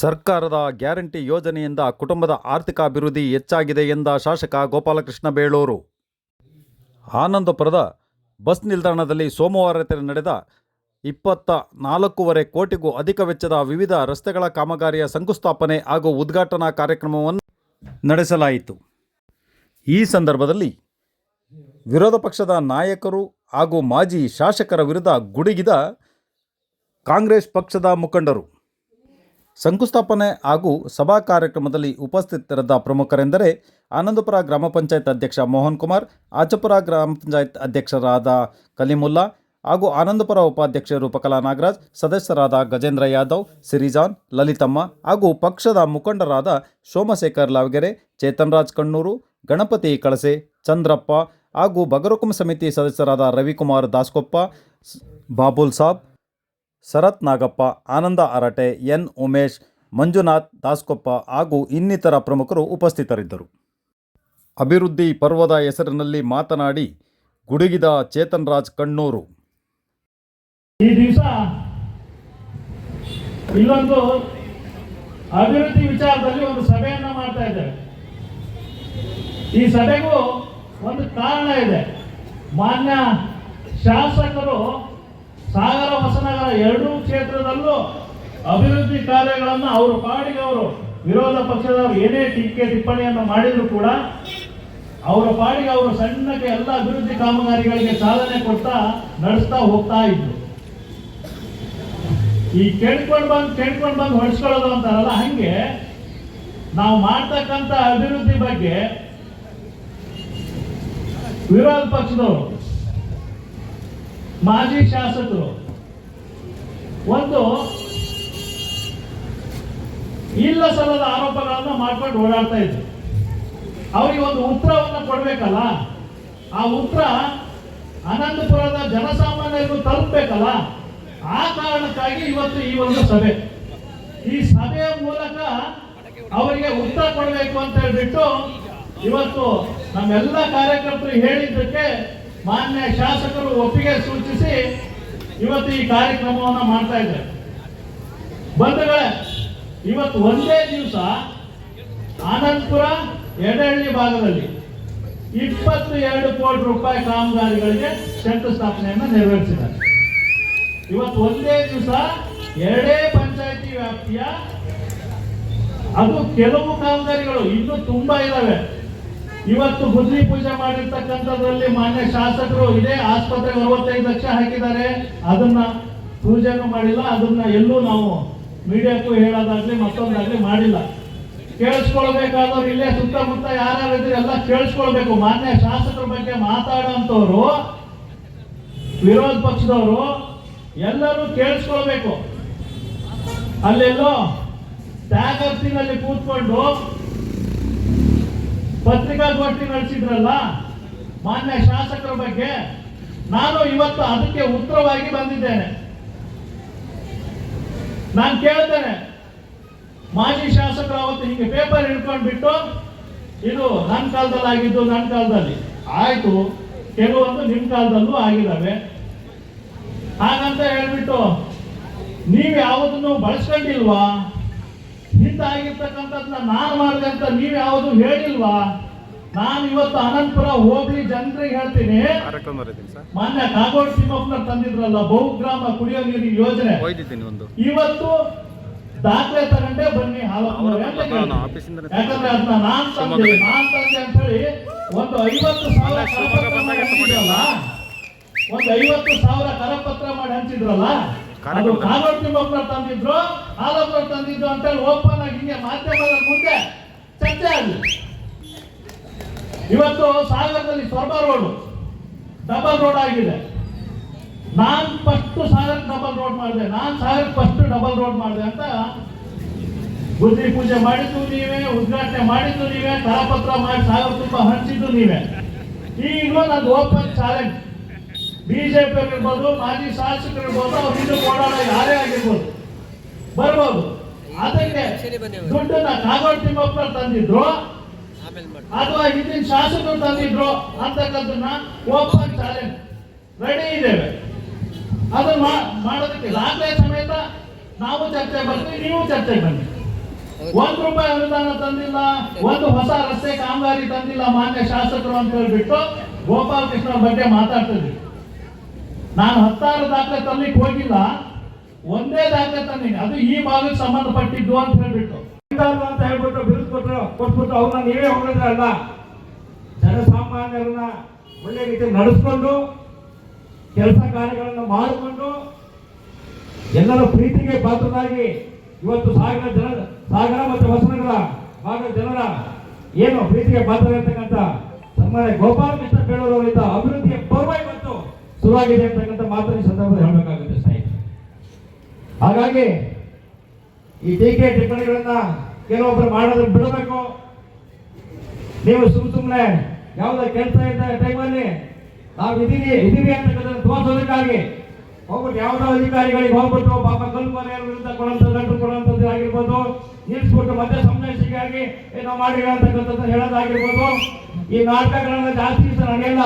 ಸರ್ಕಾರದ ಗ್ಯಾರಂಟಿ ಯೋಜನೆಯಿಂದ ಕುಟುಂಬದ ಆರ್ಥಿಕ ಅಭಿವೃದ್ಧಿ ಹೆಚ್ಚಾಗಿದೆ ಎಂದ ಶಾಸಕ ಗೋಪಾಲಕೃಷ್ಣ ಬೇಳೂರು. ಆನಂದಪುರದ ಬಸ್ ನಿಲ್ದಾಣದಲ್ಲಿ ಸೋಮವಾರ ನಡೆದ ಇಪ್ಪತ್ತ ನಾಲ್ಕೂವರೆ ಕೋಟಿಗೂ ಅಧಿಕ ವೆಚ್ಚದ ವಿವಿಧ ರಸ್ತೆಗಳ ಕಾಮಗಾರಿಯ ಶಂಕುಸ್ಥಾಪನೆ ಹಾಗೂ ಉದ್ಘಾಟನಾ ಕಾರ್ಯಕ್ರಮವನ್ನು ನಡೆಸಲಾಯಿತು. ಈ ಸಂದರ್ಭದಲ್ಲಿ ವಿರೋಧ ಪಕ್ಷದ ನಾಯಕರು ಹಾಗೂ ಮಾಜಿ ಶಾಸಕರ ವಿರುದ್ಧ ಗುಡುಗಿದ ಕಾಂಗ್ರೆಸ್ ಪಕ್ಷದ ಮುಖಂಡರು. ಶಂಕುಸ್ಥಾಪನೆ ಹಾಗೂ ಸಭಾ ಕಾರ್ಯಕ್ರಮದಲ್ಲಿ ಉಪಸ್ಥಿತರಿದ್ದ ಪ್ರಮುಖರೆಂದರೆ ಆನಂದಪುರ ಗ್ರಾಮ ಪಂಚಾಯತ್ ಅಧ್ಯಕ್ಷ ಮೋಹನ್ ಕುಮಾರ್, ಆಚಪುರ ಗ್ರಾಮ ಪಂಚಾಯತ್ ಅಧ್ಯಕ್ಷರಾದ ಕಲಿಮುಲ್ಲಾ ಹಾಗೂ ಆನಂದಪುರ ಉಪಾಧ್ಯಕ್ಷ ರೂಪಕಲಾ ನಾಗರಾಜ್, ಸದಸ್ಯರಾದ ಗಜೇಂದ್ರ ಯಾದವ್, ಸಿರಿಜಾನ್, ಲಲಿತಮ್ಮ ಹಾಗೂ ಪಕ್ಷದ ಮುಖಂಡರಾದ ಸೋಮಶೇಖರ್ ಲಾವಗೆರೆ ಚೇತನ್ ರಾಜ್ ಕಣ್ಣೂರು, ಗಣಪತಿ ಕಳಸೆ, ಚಂದ್ರಪ್ಪ ಹಾಗೂ ಬಗರುಕುಮ ಸಮಿತಿ ಸದಸ್ಯರಾದ ರವಿಕುಮಾರ್ ದಾಸ್ಕೊಪ್ಪ, ಬಾಬುಲ್ ಸಾಬ್ ಶರತ್ ನಾಗಪ್ಪ, ಆನಂದ ಅರಟೆ ಎನ್. ಉಮೇಶ್, ಮಂಜುನಾಥ್ ದಾಸ್ಕೊಪ್ಪ ಹಾಗೂ ಇನ್ನಿತರ ಪ್ರಮುಖರು ಉಪಸ್ಥಿತರಿದ್ದರು. ಅಭಿವೃದ್ಧಿ ಪರ್ವದ ಹೆಸರಿನಲ್ಲಿ ಮಾತನಾಡಿ, ಗುಡುಗಿದ ಚೇತನ್ ರಾಜ್ ಕಣ್ಣೂರು. ಈ ದಿವಸ ಇಲ್ಲೊಂದು ಅಭಿವೃದ್ಧಿ ವಿಚಾರದಲ್ಲಿ ಒಂದು ಸಭೆಯನ್ನು ಮಾಡ್ತಾ ಇದ್ದೇವೆ ಈ ಸಭೆಗೂ ಒಂದು ಕಾರಣ ಇದೆ. ಮಾನ್ಯ ಶಾಸಕರು ಸಾಗರ ಎರಡೂ ಕ್ಷೇತ್ರದಲ್ಲೂ ಅಭಿವೃದ್ಧಿ ಕಾರ್ಯಗಳನ್ನು ಅವರು ಪಾಡಿಗೆ ಅವರು ವಿರೋಧ ಪಕ್ಷದವರು ಏನೇ ಟೀಕೆ ಟಿಪ್ಪಣಿಯನ್ನು ಮಾಡಿದ್ರು ಕೂಡ ಅವರ ಪಾಡಿಗೆ ಅವರು ಸಣ್ಣಕ್ಕೆ ಎಲ್ಲ ಅಭಿವೃದ್ಧಿ ಕಾಮಗಾರಿಗಳಿಗೆ ಚಾಲನೆ ಕೊಡ್ತಾ ನಡೆಸ್ತಾ ಹೋಗ್ತಾ ಇದ್ರು. ಈ ಕೇಳ್ಕೊಂಡು ಬಂದು ಕೇಳ್ಕೊಂಡು ಬಂದು ಹೊಡ್ಸ್ಕೊಳ್ಳೋದು ಅಂತಾರಲ್ಲ, ಹಂಗೆ ನಾವು ಮಾಡ್ತಕ್ಕಂಥ ಅಭಿವೃದ್ಧಿ ಬಗ್ಗೆ ವಿರೋಧ ಪಕ್ಷದವರು, ಮಾಜಿ ಶಾಸಕರು ಒಂದು ಇಲ್ಲ ಸಲ್ಲದ ಆರೋಪಗಳನ್ನ ಮಾಡ್ಕೊಂಡು ಓಡಾಡ್ತಾ ಇದ್ರು. ಅವರಿಗೆ ಒಂದು ಉತ್ತರವನ್ನು ಕೊಡಬೇಕಲ್ಲ? ಆ ಉತ್ತರ ಅನಂತಪುರದ ಜನಸಾಮಾನ್ಯರಿಗೂ ತಲುಪಬೇಕಲ್ಲ? ಆ ಕಾರಣಕ್ಕಾಗಿ ಇವತ್ತು ಈ ಒಂದು ಸಭೆ. ಈ ಸಭೆಯ ಮೂಲಕ ಅವರಿಗೆ ಉತ್ತರ ಕೊಡಬೇಕು ಅಂತ ಹೇಳ್ಬಿಟ್ಟು ಇವತ್ತು ನಮ್ಮೆಲ್ಲ ಕಾರ್ಯಕರ್ತರು ಹೇಳಿದ್ದಕ್ಕೆ ಮಾನ್ಯ ಶಾಸಕರು ಒಪ್ಪಿಗೆ ಸೂಚಿಸಿ ಇವತ್ತು ಈ ಕಾರ್ಯಕ್ರಮವನ್ನ ಮಾಡ್ತಾ ಇದ್ದಾರೆ. ಬಂಧುಗಳೇ, ಇವತ್ತು ಒಂದೇ ದಿವಸ ಆನಂದಪುರ ಎಡಹಳ್ಳಿ ಭಾಗದಲ್ಲಿ ಇಪ್ಪತ್ತು ಎರಡು ಕೋಟಿ ರೂಪಾಯಿ ಕಾಮಗಾರಿಗಳಿಗೆ ಶಂಕುಸ್ಥಾಪನೆಯನ್ನು ನೆರವೇರಿಸಿದ್ದಾರೆ. ಇವತ್ತು ಒಂದೇ ದಿವಸ ಎರಡೇ ಪಂಚಾಯತಿ ವ್ಯಾಪ್ತಿಯ ಅದು ಕೆಲವು ಕಾಮಗಾರಿಗಳು ಇನ್ನೂ ತುಂಬಾ ಇದಾವೆ. ಇವತ್ತು ಬುದ್ಧಿ ಪೂಜೆ ಮಾಡಿರ್ತಕ್ಕಂಥದ್ರಲ್ಲಿ ಮಾನ್ಯ ಶಾಸಕರು ಇದೇ. ಆಸ್ಪತ್ರೆಗೆ ಅರವತ್ತೈದು ಲಕ್ಷ ಹಾಕಿದ್ದಾರೆ. ಅದನ್ನ ಪೂಜೆನೂ ಮಾಡಿಲ್ಲ. ಅದನ್ನ ಎಲ್ಲೂ ನಾವು ಮೀಡಿಯಾಕ್ಕೂ ಹೇಳೋದಾಗ್ಲಿ ಮತ್ತೊಂದಾಗ್ಲಿ ಮಾಡಿಲ್ಲ. ಕೇಳಿಸ್ಕೊಳ್ಬೇಕಾದವ್ರು ಇಲ್ಲೇ ಸುತ್ತಮುತ್ತ ಯಾರ್ಯಾರಿದ್ರೆ ಎಲ್ಲ ಕೇಳಿಸ್ಕೊಳ್ಬೇಕು. ಮಾನ್ಯ ಶಾಸಕರ ಬಗ್ಗೆ ಮಾತಾಡೋಂಥವ್ರು, ವಿರೋಧ ಪಕ್ಷದವರು ಎಲ್ಲರೂ ಕೇಳಿಸ್ಕೊಳ್ಬೇಕು. ಅಲ್ಲೆಲ್ಲೋ ತ್ಯಾಗರ್ತಿನಲ್ಲಿ ಕೂತ್ಕೊಂಡು ಪತ್ರಿಕಾಗೋಷ್ಠಿ ನಡೆಸಿದ್ರಲ್ಲ, ಮಾನ್ಯ ಶಾಸಕರ ಬಗ್ಗೆ ನಾನು ಇವತ್ತು ಅದಕ್ಕೆ ಉತ್ತರವಾಗಿ ಬಂದಿದ್ದೇನೆ. ನಾನು ಕೇಳ್ತೇನೆ, ಮಾಜಿ ಶಾಸಕರು ಅವತ್ತು ಹಿಂಗೆ ಪೇಪರ್ ಹಿಡ್ಕೊಂಡ್ಬಿಟ್ಟು, ಇದು ನನ್ನ ಕಾಲದಲ್ಲಿ ಆಗಿದ್ದು ನನ್ನ ಕಾಲದಲ್ಲಿ. ಆಯ್ತು, ಕೆಲವೊಂದು ನಿಮ್ಮ ಕಾಲದಲ್ಲೂ ಆಗಿದ್ದಾವೆ. ಹಾಗಂತ ಹೇಳ್ಬಿಟ್ಟು, ನೀವು ಯಾವುದನ್ನು ಬಳಸ್ಕೊಂಡಿಲ್ವಾ? ಹಿಂದಾಗಿರ್ತಕ್ಕಂಥದ್ದನ್ನ ನಾನು ಮಾಡಿದೆ ಅಂತ ನೀವು ಯಾವುದು ಹೇಳಿಲ್ವಾ? ನಾನು ಇವತ್ತು ಅನಂತಪುರ ಹೋಗ್ಲಿ ಜನರಿಗೆ ಹೇಳ್ತೀನಿ. ಮಾನ್ಯ ಕಾಗೋಡ್ ಸಿಂಹಪ್ಪನ ತಂದಿದ್ರಲ್ಲ ಬಹುಗ್ರಾಮ ಕುಡಿಯೋ ನೀರಿನ ಯೋಜನೆ. ಇವತ್ತು ದಾಖಲೆ ತಗೊಂಡೇ ಬನ್ನಿ ಯಾಕಂದ್ರೆ ಅದನ್ನ ನಾನ್ ತಂದೆ ನಾನ್ ತಂದೆ ಅಂತ ಹೇಳಿ ಒಂದು ಐವತ್ತು ಸಾವಿರ ಒಂದು ಐವತ್ತು ಸಾವಿರ ಕರಪತ್ರ ಮಾಡಿ ಹಂಚಿದ್ರಲ್ಲ? ಅದು ಕಾಗೋಡು ತಿಮ್ಮಪ್ಪನವ್ರು ತಂದಿದ್ರು ತಂದಿದ್ರು ಅಂತ ಹೇಳಿ ಓಪನ್ ಆಗಿ ಹಿಂಗೆ ಮಾಧ್ಯಮದ ಮುಂದೆ ಚರ್ಚೆ ಆಗಲಿ ಇವತ್ತು ಸಾಗರದಲ್ಲಿ ಸ್ವರ್ಭ ರೋಡು ಡಬಲ್ ರೋಡ್ ಆಗಿದೆ. ನಾನು ಫಸ್ಟ್ ಸಾಗರ್ ಡಬಲ್ ರೋಡ್ ಮಾಡಿದೆ. ನಾನು ಸಾಗರ್ ಫಸ್ಟ್ ಡಬಲ್ ರೋಡ್ ಮಾಡಿದೆ ಅಂತ ಬುದ್ಧಿ ಪೂಜೆ ಮಾಡಿದ್ದು ನೀವೇ ಉದ್ಘಾಟನೆ ಮಾಡಿದ್ದು ನೀವೇ ಕರಪತ್ರ ಮಾಡಿ ಸಾಗರ ತುಂಬ ಹಂಚಿದ್ದು ನೀವೇ. ಈಗಲೂ ನಂದು ಓಪನ್ ಚಾಲೆಂಜ್ ಬಿಜೆಪಿ ಇರ್ಬೋದು ಮಾಜಿ ಶಾಸಕರು ಇರ್ಬೋದು ಅವ್ರು ಇದು ಓಡಾಡೋ ಯಾರೇ ಆಗಿರ್ಬೋದು ಬರ್ಬೋದು. ಅದಕ್ಕೆ ದುಡ್ಡನ್ನ ಕಾಗೋಡು ತಿಮ್ಮಪ್ಪ ತಂದಿದ್ರು ಅಥವಾ ಹಿಂದಿನ ಶಾಸಕರು ತಂದಿದ್ರು ಅಂತಕ್ಕಂಥದ್ದನ್ನ ಓಪನ್ ಚಾಲೆಂಜ್. ರೆಡಿ ಇದ್ದೇವೆ. ಅದನ್ನ ಮಾ- ಮಾಡೋದಕ್ಕೆ ದಾಖಲೆ ಸಮೇತ ನಾವು ಚರ್ಚೆ ಬರ್ತೀವಿ ನೀವು ಚರ್ಚೆ ಬನ್ನಿ. ಒಂದ್ ರೂಪಾಯಿ ಅನುದಾನ ತಂದಿಲ್ಲ ಒಂದು ಹೊಸ ರಸ್ತೆ ಕಾಮಗಾರಿ ತಂದಿಲ್ಲ ಮಾನ್ಯ ಶಾಸಕರು ಅಂತ ಹೇಳ್ಬಿಟ್ಟು ಗೋಪಾಲ ಕೃಷ್ಣ ಬಗ್ಗೆ ಮಾತಾಡ್ತಿದ್ವಿ ನಾನು ಹತ್ತಾರು ದಾಖಲೆ ತರ್ಲಿಕ್ಕೆ ಹೋಗಿಲ್ಲ, ಒಂದೇ ದಾಖಲೆ ತಂದೀನಿ ಅದು ಈ ಭಾಗಕ್ಕೆ ಸಂಬಂಧಪಟ್ಟಿದ್ದು ಅಂತ ಹೇಳ್ಬಿಟ್ಟು. ಅಂತ ಹೇಳ್ಬಿಟ್ಟು ಬಿರುದು ಕೊಟ್ಟರು ಕೊಟ್ಬಿಟ್ಟು ಅವ್ರನ್ನ ನೀವೇ ಅಲ್ಲ? ಜನಸಾಮಾನ್ಯರನ್ನ ಒಳ್ಳೆ ರೀತಿ ನಡೆಸ್ಕೊಂಡು, ಕೆಲಸ ಕಾರ್ಯಗಳನ್ನು ಮಾಡಿಕೊಂಡು, ಎಲ್ಲರ ಪ್ರೀತಿಗೆ ಪಾತ್ರರಾಗಿ ಇವತ್ತು ಸಾಗರ ಜನ, ಸಾಗರ ಮತ್ತು ಹೊಸನಗರ ಭಾಗದ ಜನರ ಏನು ಪ್ರೀತಿಗೆ ಪಾತ್ರರಾಗಿರ್ತಕ್ಕಂಥ ಸನ್ಮಾನ್ಯ ಗೋಪಾಲಕೃಷ್ಣ ಬೇಳೂರವರಿಂದ ಅಭಿವೃದ್ಧಿಯ ಅಭಿವೃದ್ಧಿಗೆ ಇವತ್ತು ಶುರುವಾಗಿದೆ ಅಂತಕ್ಕಂಥ ಮಾತ್ರ ಈ ಸಂದರ್ಭದಲ್ಲಿ ಹೇಳಬೇಕಾಗುತ್ತೆ ಸ್ನೇಹಿತರೆ. ಹಾಗಾಗಿ ಈ ಟೀಕೆ ಟಿಪ್ಪಣಿಗಳನ್ನ ಕೆಲವೊಬ್ಬರು ಮಾಡೋದನ್ನ ಬಿಡಬೇಕು. ನೀವು ಸುಮ್ ಸುಮ್ಮನೆ ಯಾವುದೇ ಕೆಲಸ ಇದ್ದ ಟೈಮಲ್ಲಿ ನಾವು ಇದೀವಿ ಇದೀವಿ ಅಂತಕ್ಕಂಥ ತೋರಿಸೋದಕ್ಕಾಗಿ ಹೋಗ್ಬಿಟ್ಟು ಯಾವುದೋ ಅಧಿಕಾರಿಗಳಿಗೆ ಹೋಗ್ಬಿಟ್ಟು ಪಾಪ ಕಲ್ಪನೆ ವಿರುದ್ಧ ಕೊಡುವಂಥದ್ದು ಗಂಟು ಕೊಡುವಂಥದ್ದು ಆಗಿರ್ಬೋದು. ನಿಲ್ಲಿಸ್ಬಿಟ್ಟು ಮತ್ತೆ ಸಂದೇಶಕ್ಕಾಗಿ ಏನೋ ಮಾಡಿರೋ ಅಂತಕ್ಕಂಥದ್ದು ಹೇಳೋದಾಗಿರ್ಬೋದು. ಈ ನಾಟಕಗಳನ್ನ ಜಾಸ್ತಿ ನಡೆಯಲ್ಲ.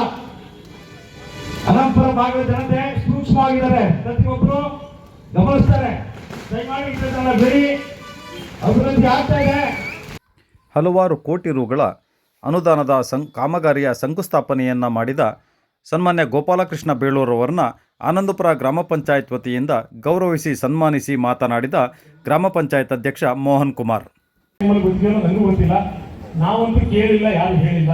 ಅನಂತರ ಭಾಗದ ಜನತೆ ಸೂಕ್ಷ್ಮವಾಗಿದ್ದಾರೆ. ಪ್ರತಿಯೊಬ್ಬರು ಗಮನಿಸ್ತಾರೆ. ದಯಮಾಡಿ ಬೆಳಿ ಅಭಿವೃದ್ಧಿ ಆಗ್ತಾ ಇದೆ. ಹಲವಾರು ಕೋಟಿ ರುಗಳ ಅನುದಾನದ ಸಂ ಕಾಮಗಾರಿಯ ಶಂಕುಸ್ಥಾಪನೆಯನ್ನು ಮಾಡಿದ ಸನ್ಮಾನ್ಯ ಗೋಪಾಲಕೃಷ್ಣ ಬೇಳೂರವರನ್ನ ಆನಂದಪುರ ಗ್ರಾಮ ಪಂಚಾಯತ್ ವತಿಯಿಂದ ಗೌರವಿಸಿ ಸನ್ಮಾನಿಸಿ ಮಾತನಾಡಿದ ಗ್ರಾಮ ಪಂಚಾಯತ್ ಅಧ್ಯಕ್ಷ ಮೋಹನ್ ಕುಮಾರ್. ಗೊತ್ತಿಲ್ಲ. ನಾವಂತೂ ಕೇಳಿಲ್ಲ ಯಾರು ಹೇಳಿಲ್ಲ.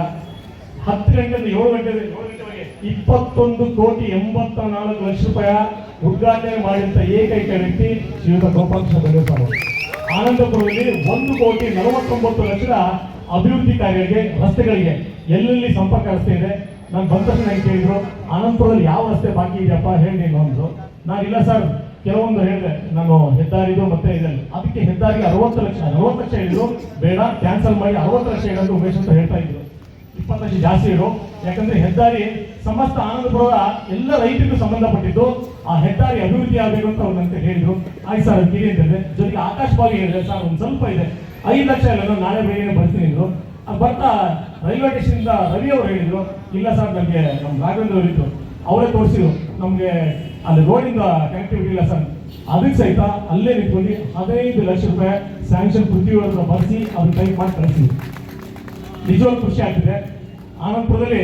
ಹತ್ತು ಗಂಟೆಯಿಂದ ಏಳು ಗಂಟೆ ಗಂಟೆವರೆಗೆ ಇಪ್ಪತ್ತೊಂದು ಕೋಟಿ ಎಂಬತ್ತ ನಾಲ್ಕು ಲಕ್ಷ ರೂಪಾಯಿ ಉದ್ಘಾಟನೆ ಮಾಡಿದಂತ ಏಕೈಕ ವ್ಯಕ್ತಿ ಶ್ರೀಯುತ ಗೋಪಾಲಕೃಷ್ಣ ಅವರು. ಆನಂದಪುರದಲ್ಲಿ ಒಂದು ಕೋಟಿ ನಲವತ್ತೊಂಬತ್ತು ಲಕ್ಷದ ಅಭಿವೃದ್ಧಿ ಕಾರ್ಯಗಳಿಗೆ ರಸ್ತೆಗಳಿಗೆ ಎಲ್ಲೆಲ್ಲಿ ಸಂಪರ್ಕ ರಸ್ತೆ ಇದೆ? ನಾನು ಬಂದ ತಕ್ಷಣ ಹೆಂಗೆ ಕೇಳಿದ್ರು, ಆನಂದಪುರದಲ್ಲಿ ಯಾವ ರಸ್ತೆ ಬಾಕಿ ಇದೆಯಪ್ಪ? ಹೇಳಿ ನೀನು ನಾನು ಇಲ್ಲ ಸರ್. ಕೆಲವೊಂದು ಹೇಳಿದೆ. ನಾನು ಹೆದ್ದಾರಿದು ಮತ್ತೆ ಇದೆ ಅದಕ್ಕೆ ಹೆದ್ದಾರಿಗೆ ಅರವತ್ತು ಲಕ್ಷ, ನಲವತ್ತು ಲಕ್ಷ ಹೇಳಿದ್ರು. ಬೇಡ, ಕ್ಯಾನ್ಸಲ್ ಮಾಡಿ ಅರವತ್ತು ಲಕ್ಷ ಹೇಳೋದು ಉಮೇಶ್ ಅಂತ ಹೇಳ್ತಾ ಇದ್ರು. ಇಪ್ಪತ್ತು ಲಕ್ಷ ಜಾಸ್ತಿ ಇರು. ಯಾಕಂದ್ರೆ ಹೆದ್ದಾರಿ ಸಮಸ್ತ ಆನಂದಪುರದ ಎಲ್ಲ ರೈತರಿಗೂ ಸಂಬಂಧಪಟ್ಟಿದ್ದು, ಆ ಹೆದ್ದಾರಿ ಅಭಿವೃದ್ಧಿ ಆಗಬೇಕು ಅಂತ ಅವ್ರು ನನಗೆ ಹೇಳಿದ್ರು. ಆಯ್ತು ಸರ್ ಅಂತ ಹೇಳಿದೆ ಜೊತೆಗೆ ಆಕಾಶವಾಗಿ ಹೇಳಿದೆ, ಸರ್, ಒಂದು ಸ್ವಲ್ಪ ಇದೆ. ಐದು ಲಕ್ಷ ಇಲ್ಲ ನಾಳೆ ಬೆಳಿಗ್ಗೆ ಬರ್ತೀನಿ ಆ ಬರ್ತಾ ರೈಲ್ವೆ ಸ್ಟೇಷನ್ ಇಂದ ರವಿ ಅವರು ಹೇಳಿದ್ರು, ಇಲ್ಲ ಸರ್, ನಮಗೆ ನಮ್ಮ ರಾಘವೇಂದ್ರ ಅವರಿತ್ತು ಅವರೇ ತೋರಿಸಿದ್ರು, ನಮಗೆ ಅಲ್ಲಿ ರೋಡಿಂದ ಕನೆಕ್ಟಿವಿಟಿ ಇಲ್ಲ ಸರ್. ಅದಕ್ಕೆ ಸಹಿತ ಅಲ್ಲೇ ನಿಂತ್ಕೊಂಡು ಹದಿನೈದು ಲಕ್ಷ ರೂಪಾಯಿ ಸ್ಯಾಂಕ್ಷನ್ ಪೃಥ್ವಿ ಹತ್ರ ಬರೆಸಿ ಅವ್ರ ಟೈಪ್ ಮಾಡಿ ಕಳಿಸಿದ್ವಿ ನಿಜವಾಗ್ಲೂ ಖುಷಿ ಆಗ್ತಿದೆ. ಆನಂದಪುರದಲ್ಲಿ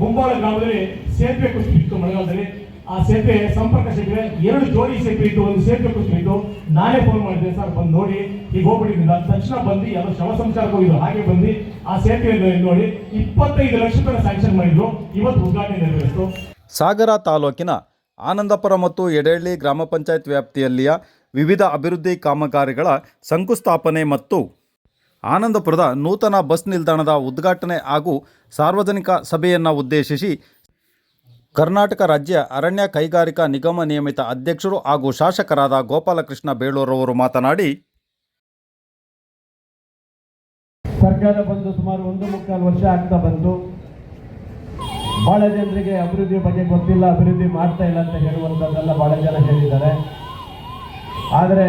ಮುಂಬಾಳ ಗ್ರಾಮದಲ್ಲಿ ಸೇತುವೆ ಕುಸಿಬಿತ್ತು ಮಳೆಗಾಲದಲ್ಲಿ. ಆ ಸೇತುವೆ ಸಂಪರ್ಕ ಸೇತುವೆ ಎರಡು ಜೋಡಿ ಸೇತುವೆ ಇತ್ತು. ಒಂದು ಸೇತುವೆ ಕುಸಿಬಿತ್ತು ನಾನೇ ಫೋನ್ ಮಾಡಿದ್ದೆ, ಸರ್, ಬಂದು ನೋಡಿ. ಈಗ ಹೋಗ್ಬಿಟ್ಟಿದ್ದ ತಕ್ಷಣ ಬಂದು ಎಲ್ಲ ಶವ ಸಂಸ್ಕಾರಕ್ಕೆ ಹೋಗಿದ್ರು ಹಾಗೆ ಬಂದು ಆ ಸೇತುವೆ ನೋಡಿ ಇಪ್ಪತ್ತೈದು ಲಕ್ಷ ರೂಪಾಯಿ ಸ್ಯಾಂಕ್ಷನ್ ಮಾಡಿದ್ರು. ಇವತ್ತು ಉದ್ಘಾಟನೆ ನೆರವೇರಿಸಿತು. ಸಾಗರ ತಾಲೂಕಿನ ಆನಂದಪುರ ಮತ್ತು ಎಡೆಹಳ್ಳಿ ಗ್ರಾಮ ಪಂಚಾಯತ್ ವ್ಯಾಪ್ತಿಯಲ್ಲಿಯ ವಿವಿಧ ಅಭಿವೃದ್ಧಿ ಕಾಮಗಾರಿಗಳ ಶಂಕುಸ್ಥಾಪನೆ ಮತ್ತು ಆನಂದಪುರದ ನೂತನ ಬಸ್ ನಿಲ್ದಾಣದ ಉದ್ಘಾಟನೆ ಹಾಗೂ ಸಾರ್ವಜನಿಕ ಸಭೆಯನ್ನು ಉದ್ದೇಶಿಸಿ ಕರ್ನಾಟಕ ರಾಜ್ಯ ಅರಣ್ಯ ಕೈಗಾರಿಕಾ ನಿಗಮ ನಿಯಮಿತ ಅಧ್ಯಕ್ಷರು ಹಾಗೂ ಶಾಸಕರಾದ ಗೋಪಾಲಕೃಷ್ಣ ಬೇಳೂರವರು ಮಾತನಾಡಿ, ಸರ್ಕಾರ ಬಂದು ಸುಮಾರು ಒಂದು ಮುಕ್ಕಾಲು ವರ್ಷ ಆಗ್ತಾ ಬಂತು. ಬಹಳ ಜನರಿಗೆ ಅಭಿವೃದ್ಧಿ ಬಗ್ಗೆ ಗೊತ್ತಿಲ್ಲ, ಅಭಿವೃದ್ಧಿ ಮಾಡ್ತಾ ಇಲ್ಲ ಅಂತ ಹೇಳುವಂಥದ್ದೆಲ್ಲ ಬಹಳ ಜನ ಹೇಳಿದ್ದಾರೆ. ಆದರೆ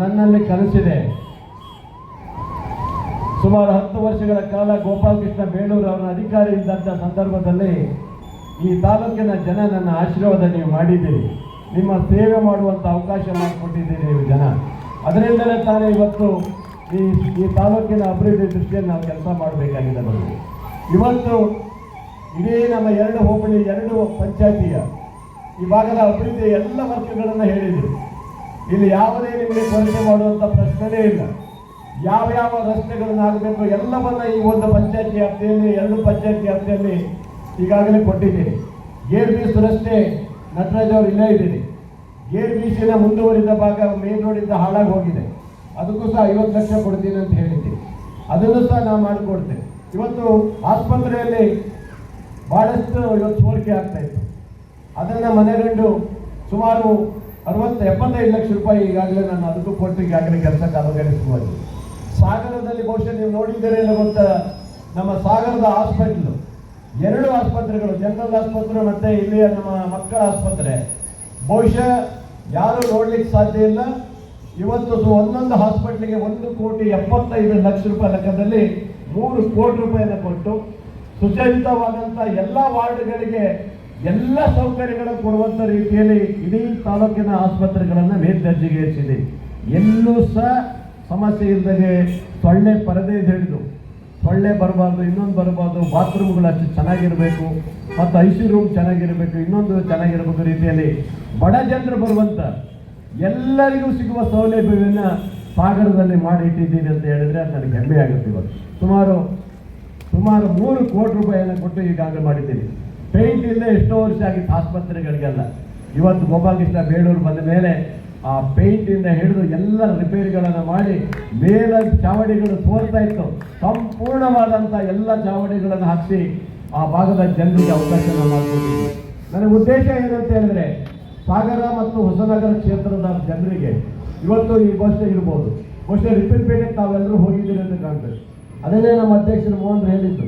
ನನ್ನಲ್ಲಿ ಕನಸಿದೆ. ಸುಮಾರು ಹತ್ತು ವರ್ಷಗಳ ಕಾಲ ಗೋಪಾಲಕೃಷ್ಣ ಬೇಳೂರು ಅವರ ಅಧಿಕಾರಿ ಇದ್ದಂಥ ಸಂದರ್ಭದಲ್ಲಿ ಈ ತಾಲೂಕಿನ ಜನ ನನ್ನ ಆಶೀರ್ವಾದ ನೀವು ಮಾಡಿದ್ದೀರಿ. ನಿಮ್ಮ ಸೇವೆ ಮಾಡುವಂಥ ಅವಕಾಶ ಮಾಡಿಕೊಟ್ಟಿದ್ದೀರಿ ನೀವು ಜನ. ಅದರಿಂದಲೇ ತಾನೇ ಇವತ್ತು ಈ ಈ ತಾಲೂಕಿನ ಅಭಿವೃದ್ಧಿ ದೃಷ್ಟಿಯಲ್ಲಿ ನಾವು ಕೆಲಸ ಮಾಡಬೇಕಾಗಿದೆ ನಮಗೆ. ಇವತ್ತು ಇಡೀ ನಮ್ಮ ಎರಡು ಹೋಬಳಿ, ಎರಡು ಪಂಚಾಯತಿಯ ಈ ಭಾಗದ ಅಭಿವೃದ್ಧಿಯ ಎಲ್ಲ ವರ್ಗಗಳನ್ನು ಹೇಳಿದರು. ಇಲ್ಲಿ ಯಾವುದೇ ನಿಮಗೆ ಕೊರತೆ ಮಾಡುವಂಥ ಪ್ರಶ್ನೆಯೇ ಇಲ್ಲ. ಯಾವ ಯಾವ ರಸ್ತೆಗಳನ್ನು ಆಗಬೇಕು ಎಲ್ಲವನ್ನ ಈ ಒಂದು ಪಂಚಾಯತಿ ವ್ಯಾಪ್ತಿಯಲ್ಲಿ, ಎರಡು ಪಂಚಾಯತಿ ವ್ಯಾಪ್ತಿಯಲ್ಲಿ ಈಗಾಗಲೇ ಕೊಟ್ಟಿದ್ದೀನಿ ಗೇರ್ ಬೀಸ್ ರಸ್ತೆ ನಟರಾಜ್ ಅವರು ಇಲ್ಲೇ ಇದ್ದೀನಿ ಗೇರ್ ಬೀಸಿನ ಮುಂದುವರಿದ ಭಾಗ ಮೇನ್ ರೋಡಿಂದ ಹಾಳಾಗಿ ಹೋಗಿದೆ. ಅದಕ್ಕೂ ಸಹ ಐವತ್ತು ಲಕ್ಷ ಕೊಡ್ತೀನಿ ಅಂತ ಹೇಳಿದ್ದೀನಿ ಅದನ್ನು ಸಹ ನಾನು ಮಾಡಿಕೊಡ್ತೇನೆ ಇವತ್ತು ಆಸ್ಪತ್ರೆಯಲ್ಲಿ ಭಾಳಷ್ಟು ಇವತ್ತು ಸೋರಿಕೆ ಆಗ್ತಾ ಇತ್ತು. ಅದನ್ನು ಮನೆಗಂಡು ಸುಮಾರು ಅರವತ್ತು, ಎಪ್ಪತ್ತೈದು ಲಕ್ಷ ರೂಪಾಯಿ ಈಗಾಗಲೇ ನಾನು ಅದಕ್ಕೂ ಕೊಟ್ಟು ಈಗಾಗಲೇ ಕೆಲಸ ಕಾಮಗಾರಿಸುವುದು ಸಾಗರದಲ್ಲಿ ಬಹುಶಃ ನೀವು ನೋಡಿದ್ದೀರ ಇಲ್ಲ ಗೊತ್ತಾ ನಮ್ಮ ಸಾಗರದ ಹಾಸ್ಪಿಟ್ಲು. ಎರಡು ಆಸ್ಪತ್ರೆಗಳು, ಜನರಲ್ ಆಸ್ಪತ್ರೆ ಮತ್ತೆ ಇಲ್ಲಿಯ ನಮ್ಮ ಮಕ್ಕಳ ಆಸ್ಪತ್ರೆ. ಬಹುಶಃ ಯಾರು ನೋಡ್ಲಿಕ್ಕೆ ಸಾಧ್ಯ ಇಲ್ಲ. ಇವತ್ತು ಒಂದೊಂದು ಹಾಸ್ಪಿಟ್ಲಿಗೆ ಒಂದು ಕೋಟಿ ಎಪ್ಪತ್ತೈದು ಲಕ್ಷ ರೂಪಾಯಿ ಲೆಕ್ಕದಲ್ಲಿ ಮೂರು ಕೋಟಿ ರೂಪಾಯಿನ ಕೊಟ್ಟು ಸುಸಜ್ಜಿತವಾದಂಥ ಎಲ್ಲ ವಾರ್ಡ್ಗಳಿಗೆ ಎಲ್ಲ ಸೌಕರ್ಯಗಳನ್ನು ಕೊಡುವಂಥ ರೀತಿಯಲ್ಲಿ ಇಡೀ ತಾಲೂಕಿನ ಆಸ್ಪತ್ರೆಗಳನ್ನು ಮೇಲ್ದರ್ಜೆಗೆ ಏರಿಸಿದೆ. ಎಲ್ಲೂ ಸಹ ಸಮಸ್ಯೆ ಇಲ್ಲದೆ ಸೊಳ್ಳೆ ಪರದೆ ಹಿಡಿದು ಸೊಳ್ಳೆ ಬರಬಾರ್ದು, ಇನ್ನೊಂದು ಬರಬಾರ್ದು, ಬಾತ್ರೂಮ್ಗಳು ಅಷ್ಟು ಚೆನ್ನಾಗಿರಬೇಕು, ಮತ್ತು ಐ ಸಿ ರೂಮ್ ಚೆನ್ನಾಗಿರಬೇಕು, ಇನ್ನೊಂದು ಚೆನ್ನಾಗಿರಬೇಕು ರೀತಿಯಲ್ಲಿ ಬಡ ಜನರು ಬರುವಂಥ ಎಲ್ಲರಿಗೂ ಸಿಗುವ ಸೌಲಭ್ಯವನ್ನು ಸಾಗರದಲ್ಲಿ ಮಾಡಿ ಇಟ್ಟಿದ್ದೀನಿ ಅಂತ ಹೇಳಿದ್ರೆ ಅದು ನನಗೆ ಹೆಮ್ಮೆ ಆಗುತ್ತೆ ಇವತ್ತು. ಸುಮಾರು ಸುಮಾರು ಮೂರು ಕೋಟಿ ರೂಪಾಯಿಯನ್ನು ಕೊಟ್ಟು ಈಗಾಗಲೇ ಮಾಡಿದ್ದೀನಿ. ಪೇಂಟ್ ಇಲ್ಲದೆ ಎಷ್ಟೋ ವರ್ಷ ಆಗಿತ್ತು ಆಸ್ಪತ್ರೆಗಳಿಗೆಲ್ಲ. ಇವತ್ತು ಗೋಪಾಲಕೃಷ್ಣ ಬೇಳೂರು ಬಂದ ಮೇಲೆ ಆ ಪೇಂಟಿಂದ ಹಿಡಿದು ಎಲ್ಲ ರಿಪೇರಿಗಳನ್ನು ಮಾಡಿ ಮೇಲ ಚಾವಡಿಗಳು ತೋರ್ತಾ ಇತ್ತು. ಸಂಪೂರ್ಣವಾದಂಥ ಎಲ್ಲ ಚಾವಡಿಗಳನ್ನು ಹಾಕಿಸಿ ಆ ಭಾಗದ ಜನರಿಗೆ ಅವಕಾಶ ಮಾಡಿಕೊಟ್ಟಿದ್ವಿ. ನನ್ನ ಉದ್ದೇಶ ಏನಂತ ಹೇಳಿದ್ರೆ, ಸಾಗರ ಮತ್ತು ಹೊಸನಗರ ಕ್ಷೇತ್ರದ ಜನರಿಗೆ ಇವತ್ತು ಈ ಬಸ್ ಇರ್ಬೋದು. ಬಹುಶಃ ರಿಪ್ಪನ್ಪೇಟೆಗೆ ತಾವೆಲ್ಲರೂ ಹೋಗಿದ್ದೀರಿ ಅಂತ ಕಾಣ್ತದೆ. ಅದನ್ನೇ ನಮ್ಮ ಅಧ್ಯಕ್ಷರು ಮೋಹನ್ ಹೇಳಿದ್ದು.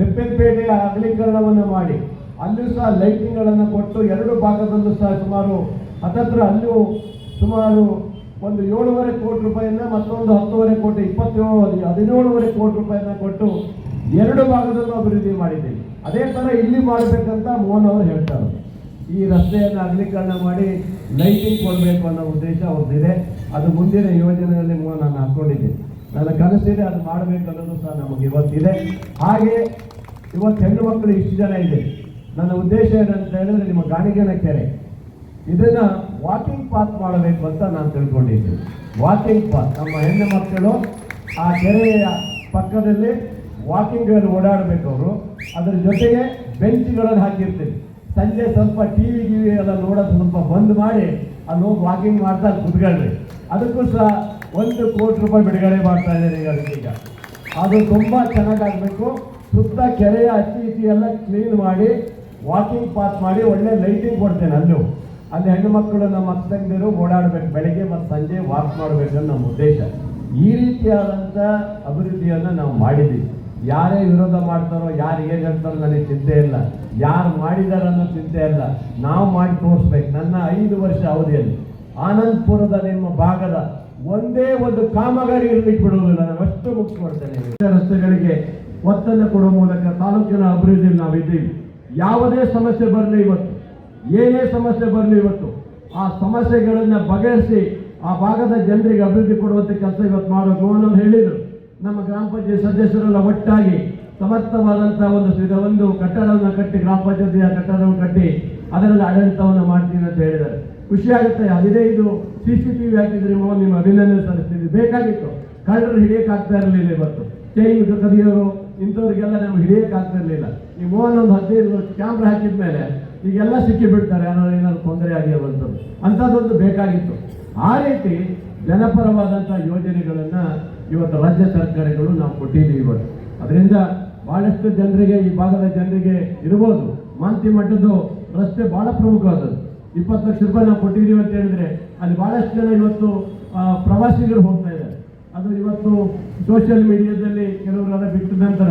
ರಿಪ್ಪನ್ಪೇಟೆಯ ಅಗಲೀಕರಣವನ್ನು ಮಾಡಿ ಅಲ್ಲೂ ಸಹ ಲೈಟಿಂಗ್ಗಳನ್ನು ಕೊಟ್ಟು ಎರಡು ಭಾಗದಲ್ಲೂ ಸಹ ಸುಮಾರು ಹತ್ತತ್ರ ಅಲ್ಲೂ ಸುಮಾರು ಒಂದು ಏಳುವರೆ ಕೋಟಿ ರೂಪಾಯಿಯನ್ನ ಮತ್ತೊಂದು ಹತ್ತುವರೆ ಕೋಟಿ, ಇಪ್ಪತ್ತೇಳು ಹದಿನೇಳುವರೆ ಕೋಟಿ ರೂಪಾಯಿಯನ್ನ ಕೊಟ್ಟು ಎರಡು ಭಾಗದಲ್ಲೂ ಅಭಿವೃದ್ಧಿ ಮಾಡಿದ್ದೀವಿ. ಅದೇ ಥರ ಇಲ್ಲಿ ಮಾಡಬೇಕಂತ ಮೋಹನ್ ಅವರು ಹೇಳ್ತಾರೆ. ಈ ರಸ್ತೆಯನ್ನು ಅಗಲೀಕರಣ ಮಾಡಿ ಲೈಟಿಂಗ್ ಕೊಡಬೇಕು ಅನ್ನೋ ಉದ್ದೇಶ ಅವ್ರದ್ದಿದೆ. ಅದು ಮುಂದಿನ ಯೋಜನೆಯಲ್ಲಿ ನಾನು ಹಾಕೊಂಡಿದ್ದೀನಿ ನನ್ನ ಕನಸಿದೆ ಅದು ಮಾಡಬೇಕು ಅನ್ನೋದು ಸಹ ನಮಗೆ ಇವತ್ತಿದೆ ಹಾಗೆ ಇವತ್ತು ಹೆಣ್ಣು ಮಕ್ಕಳು ಇಷ್ಟು ಜನ ಇದೆ. ನನ್ನ ಉದ್ದೇಶ ಏನಂತ ಹೇಳಿದ್ರೆ ನಿಮ್ಮ ಗಾಣಿಗೆನ ಕೆರೆ. ಇದನ್ನ ವಾಕಿಂಗ್ ಪಾತ್ ಮಾಡಬೇಕು ಅಂತ ನಾನು ತಿಳ್ಕೊಂಡಿದ್ದೆ. ವಾಕಿಂಗ್ ಪಾತ್ ನಮ್ಮ ಹೆಣ್ಣು ಮಕ್ಕಳು ಆ ಕೆರೆಯ ಪಕ್ಕದಲ್ಲಿ ವಾಕಿಂಗ್ ಓಡಾಡಬೇಕು ಅವರು. ಅದರ ಜೊತೆಗೆ ಬೆಂಚ್ಗಳನ್ನು ಹಾಕಿರ್ತೀವಿ ಸಂಜೆ ಸ್ವಲ್ಪ ಟಿ ವಿ ಗಿವಿ ಎಲ್ಲ ನೋಡೋದು ಸ್ವಲ್ಪ ಬಂದ್ ಮಾಡಿ ಅಲ್ಲಿ ಹೋಗಿ ವಾಕಿಂಗ್ ಮಾಡ್ತಾ ಕುತ್ಕೊಳ್ರಿ ಅದಕ್ಕೂ ಸಹ ಒಂದು ಕೋಟಿ ರೂಪಾಯಿ ಬಿಡುಗಡೆ ಮಾಡ್ತಾ ಇದ್ದಾರೆ ಈಗ ಅದು ತುಂಬ ಚೆನ್ನಾಗಾಗಬೇಕು. ಸುತ್ತ ಕೆರೆಯ ಅಚ್ಚಿ ಇಚ್ಚಿ ಎಲ್ಲ ಕ್ಲೀನ್ ಮಾಡಿ ವಾಕಿಂಗ್ ಪಾತ್ ಮಾಡಿ ಒಳ್ಳೆ ಲೈಟಿಂಗ್ ಕೊಡ್ತೇನೆ ಅಲ್ಲೂ. ಅಲ್ಲಿ ಹೆಣ್ಣು ಮಕ್ಕಳು ನಮ್ಮ ಅಕ್ಕ ಓಡಾಡಬೇಕು, ಬೆಳಗ್ಗೆ ಮತ್ತು ಸಂಜೆ ವಾಕ್ ಮಾಡಬೇಕು ಅನ್ನೋ ನಮ್ಮ ಉದ್ದೇಶ. ಈ ರೀತಿಯಾದಂಥ ಅಭಿವೃದ್ಧಿಯನ್ನು ನಾವು ಮಾಡಿದ್ದೀವಿ. ಯಾರೇ ವಿರೋಧ ಮಾಡ್ತಾರೋ, ಯಾರು ಏನು ಹೇಳ್ತಾರೋ ನನಗೆ ಚಿಂತೆ ಇಲ್ಲ. ಯಾರು ಮಾಡಿದಾರನ್ನೋ ಚಿಂತೆ ಇಲ್ಲ. ನಾವು ಮಾಡಿ ತೋರಿಸ್ಬೇಕು. ನನ್ನ ಐದು ವರ್ಷ ಅವಧಿಯಲ್ಲಿ. ಆನಂದ್ಪುರದ ನಿಮ್ಮ ಭಾಗದ ಒಂದೇ ಒಂದು ಕಾಮಗಾರಿ ಬಿಡುವುದಿಲ್ಲ ನಾನು ಅಷ್ಟು ಮುಖ್ಯ ಮಾಡ್ತೇನೆ ರಸ್ತೆಗಳಿಗೆ ಒತ್ತನ್ನು ಕೊಡುವ ಮೂಲಕ ತಾಲೂಕಿನ ಅಭಿವೃದ್ಧಿಯಲ್ಲಿ ನಾವಿದ್ದೀವಿ. ಯಾವುದೇ ಸಮಸ್ಯೆ ಬರಲಿ ಇವತ್ತು. ಏನೇ ಸಮಸ್ಯೆ ಬರಲಿ ಇವತ್ತು, ಆ ಸಮಸ್ಯೆಗಳನ್ನು ಬಗೆಹರಿಸಿ ಆ ಭಾಗದ ಜನರಿಗೆ ಅಭಿವೃದ್ಧಿ ಕೊಡುವಂಥ ಕೆಲಸ ಇವತ್ತು ಮಾಡೋ ಅಂತ ಹೇಳಿದರು. ನಮ್ಮ ಗ್ರಾಮ ಪಂಚಾಯತ್ ಸದಸ್ಯರೆಲ್ಲ ಒಟ್ಟಾಗಿ ಸಮರ್ಥವಾದಂಥ ಒಂದು ಒಂದು ಕಟ್ಟಡವನ್ನು ಕಟ್ಟಿ, ಗ್ರಾಮ ಪಂಚಾಯತಿಯ ಕಟ್ಟಡವನ್ನು ಕಟ್ಟಿ ಅದರಲ್ಲಿ ಆಡಳಿತವನ್ನು ಮಾಡ್ತೀನಿ ಅಂತ ಹೇಳಿದ್ದಾರೆ. ಖುಷಿ ಆಗುತ್ತೆ ಹದಿನೈದು ಸಿ ಸಿ ಟಿ ವಿ ಹಾಕಿದ್ರೆ ನಿಮ್ಮ ಅಭಿನಂದನೆ ಸಲ್ಲಿಸ್ತೀವಿ. ಬೇಕಾಗಿತ್ತು. ಕಳ್ಳರು ಹಿಡಿಯೋಕ್ಕಾಗ್ತಾ ಇರಲಿಲ್ಲ ಇವತ್ತು. ಚೈನ್ ಕದಿಯೋರು ಇಂಥವ್ರಿಗೆಲ್ಲ ನಮ್ಗೆ ಹಿಡಿಯೋಕ್ಕಾಗ್ತಾ ಇರಲಿಲ್ಲ. ಈ ಮೋಹನ್ ಒಂದು ಹದಿನೈದು ಕ್ಯಾಮ್ರಾ ಹಾಕಿದ ಮೇಲೆ ಈಗೆಲ್ಲ ಸಿಕ್ಕಿ ಬಿಡ್ತಾರೆ ಏನಾದ್ರು ಏನಾದ್ರು ತೊಂದರೆ ಆಗಿರುವಂಥದ್ದು. ಅಂಥದ್ದೊಂದು ಬೇಕಾಗಿತ್ತು. ಆ ರೀತಿ ಜನಪರವಾದಂಥ ಯೋಜನೆಗಳನ್ನು ಇವತ್ತು ರಾಜ್ಯ ಸರ್ಕಾರಗಳು ನಾವು ಕೊಟ್ಟಿದ್ದೀವಿ ಇವತ್ತು. ಅದರಿಂದ ಬಹಳಷ್ಟು ಜನರಿಗೆ, ಈ ಭಾಗದ ಜನರಿಗೆ ಇರ್ಬೋದು. ಮಾಂತಿ ಮಠದ್ದು ರಸ್ತೆ ಬಹಳ ಪ್ರಮುಖವಾದದ್ದು. ಇಪ್ಪತ್ತು ಲಕ್ಷ ರೂಪಾಯಿ ನಾವು ಕೊಟ್ಟಿದ್ದೀವಿ ಅಂತ ಹೇಳಿದ್ರೆ ಅಲ್ಲಿ ಬಹಳಷ್ಟು ಜನ ಇವತ್ತು ಪ್ರವಾಸಿಗರು ಹೋಗ್ತಾ ಇದ್ದಾರೆ. ಅದು ಇವತ್ತು ಸೋಷಿಯಲ್ ಮೀಡಿಯಾದಲ್ಲಿ ಕೆಲವರೆಲ್ಲ ಬಿಟ್ಟ ನಂತರ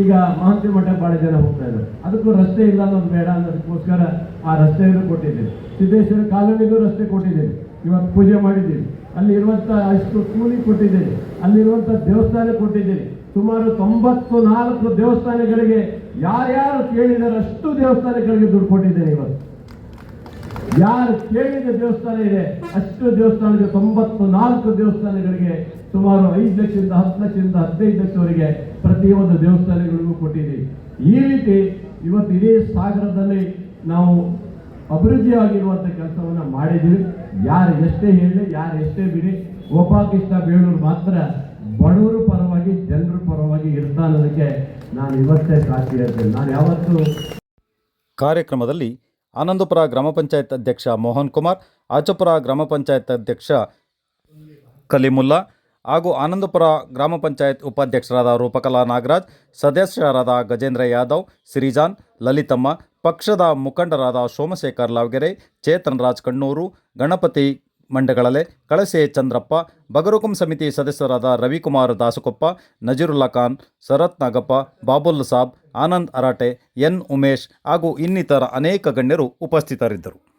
ಈಗ ಮಹಂತಿ ಮಠ ಭಾಳ ಜನ ಹೋಗ್ತಾ ಇದ್ದಾರೆ. ಅದಕ್ಕೂ ರಸ್ತೆ ಇಲ್ಲ ಅನ್ನೋದು ಬೇಡ ಅನ್ನೋದಕ್ಕೋಸ್ಕರ ಆ ರಸ್ತೆಯನ್ನು ಕೊಟ್ಟಿದ್ದೀವಿ ಸಿದ್ದೇಶ್ವರ ಕಾಲೋನಿಗೂ ರಸ್ತೆ ಕೊಟ್ಟಿದ್ದೀವಿ ಇವತ್ತು ಪೂಜೆ ಮಾಡಿದ್ದೀನಿ. ಅಲ್ಲಿರುವಂಥ ಅಷ್ಟು ಕೂಲಿ ಕೊಟ್ಟಿದ್ದೀವಿ ಅಲ್ಲಿರುವಂಥ ದೇವಸ್ಥಾನ ಕೊಟ್ಟಿದ್ದೀವಿ ಸುಮಾರು ತೊಂಬತ್ತು ನಾಲ್ಕು ದೇವಸ್ಥಾನಗಳಿಗೆ ಯಾರ್ಯಾರು ಕೇಳಿದಾರೆ ಅಷ್ಟು ದೇವಸ್ಥಾನಗಳಿಗೆ ದುಡ್ಡು ಕೊಟ್ಟಿದ್ದೇನೆ ಇವತ್ತು ಯಾರು ಕೇಳಿದ ದೇವಸ್ಥಾನ ಇದೆ, ಅಷ್ಟು ದೇವಸ್ಥಾನಕ್ಕೆ ತೊಂಬತ್ತು ನಾಲ್ಕು ದೇವಸ್ಥಾನಗಳಿಗೆ ಸುಮಾರು ಐದು ಲಕ್ಷದಿಂದ ಹತ್ತು ಲಕ್ಷದಿಂದ ಹದಿನೈದು ಲಕ್ಷವರೆಗೆ ಪ್ರತಿಯೊಂದು ದೇವಸ್ಥಾನಗಳಿಗೂ ಕೊಟ್ಟಿದ್ದೀವಿ ಈ ರೀತಿ ಇವತ್ತು ಇಡೀ ಸಾಗರದಲ್ಲಿ ನಾವು ಅಭಿವೃದ್ಧಿಯಾಗಿರುವಂಥ ಕೆಲಸವನ್ನು ಮಾಡಿದ್ದೀವಿ. ಯಾರು ಎಷ್ಟೇ ಹೇಳಿ, ಯಾರು ಎಷ್ಟೇ ಬಿಡಿ, ಗೋಪಾಲಕೃಷ್ಣ ಬೇಳೂರು ಮಾತ್ರ ಬಡವರು ಪರವಾಗಿ, ಜನರ ಪರವಾಗಿ ಇರ್ತಾನೋದಕ್ಕೆ ನಾನು ಇವತ್ತೇ ಸಾಕ್ಷಿ ಹೇಳ್ತೇನೆ. ನಾನು ಯಾವತ್ತೂ ಕಾರ್ಯಕ್ರಮದಲ್ಲಿ ಆನಂದಪುರ ಗ್ರಾಮ ಪಂಚಾಯತ್ ಅಧ್ಯಕ್ಷ ಮೋಹನ್ ಕುಮಾರ್, ಆಚಪುರ ಗ್ರಾಮ ಪಂಚಾಯತ್ ಅಧ್ಯಕ್ಷ ಕಲಿಮುಲ್ಲಾ ಹಾಗೂ ಆನಂದಪುರ ಗ್ರಾಮ ಪಂಚಾಯತ್ ಉಪಾಧ್ಯಕ್ಷರಾದ ರೂಪಕಲಾ ನಾಗರಾಜ್, ಸದಸ್ಯರಾದ ಗಜೇಂದ್ರ ಯಾದವ್, ಸಿರಿಜಾನ್, ಲಲಿತಮ್ಮ, ಪಕ್ಷದ ಮುಖಂಡರಾದ ಸೋಮಶೇಖರ್ ಲಾವ್ಗೆರೆ, ಚೇತನ್ ರಾಜ್ ಕಣ್ಣೂರು, ಗಣಪತಿ ಮಂಡಗಳಲೆ ಕಳಸೆ ಚಂದ್ರಪ್ಪ, ಬಗರುಕುಂ ಸಮಿತಿ ಸದಸ್ಯರಾದ ರವಿಕುಮಾರ್ ದಾಸಕೊಪ್ಪ, ನಜೀರುಲ್ಲಾ ಖಾನ್, ಶರತ್ ನಾಗಪ್ಪ, ಬಾಬುಲ್ ಸಾಬ್, ಆನಂದ್ ಅರಾಟೆ, ಎನ್ ಉಮೇಶ್ ಹಾಗೂ ಇನ್ನಿತರ ಅನೇಕ ಗಣ್ಯರು ಉಪಸ್ಥಿತರಿದ್ದರು.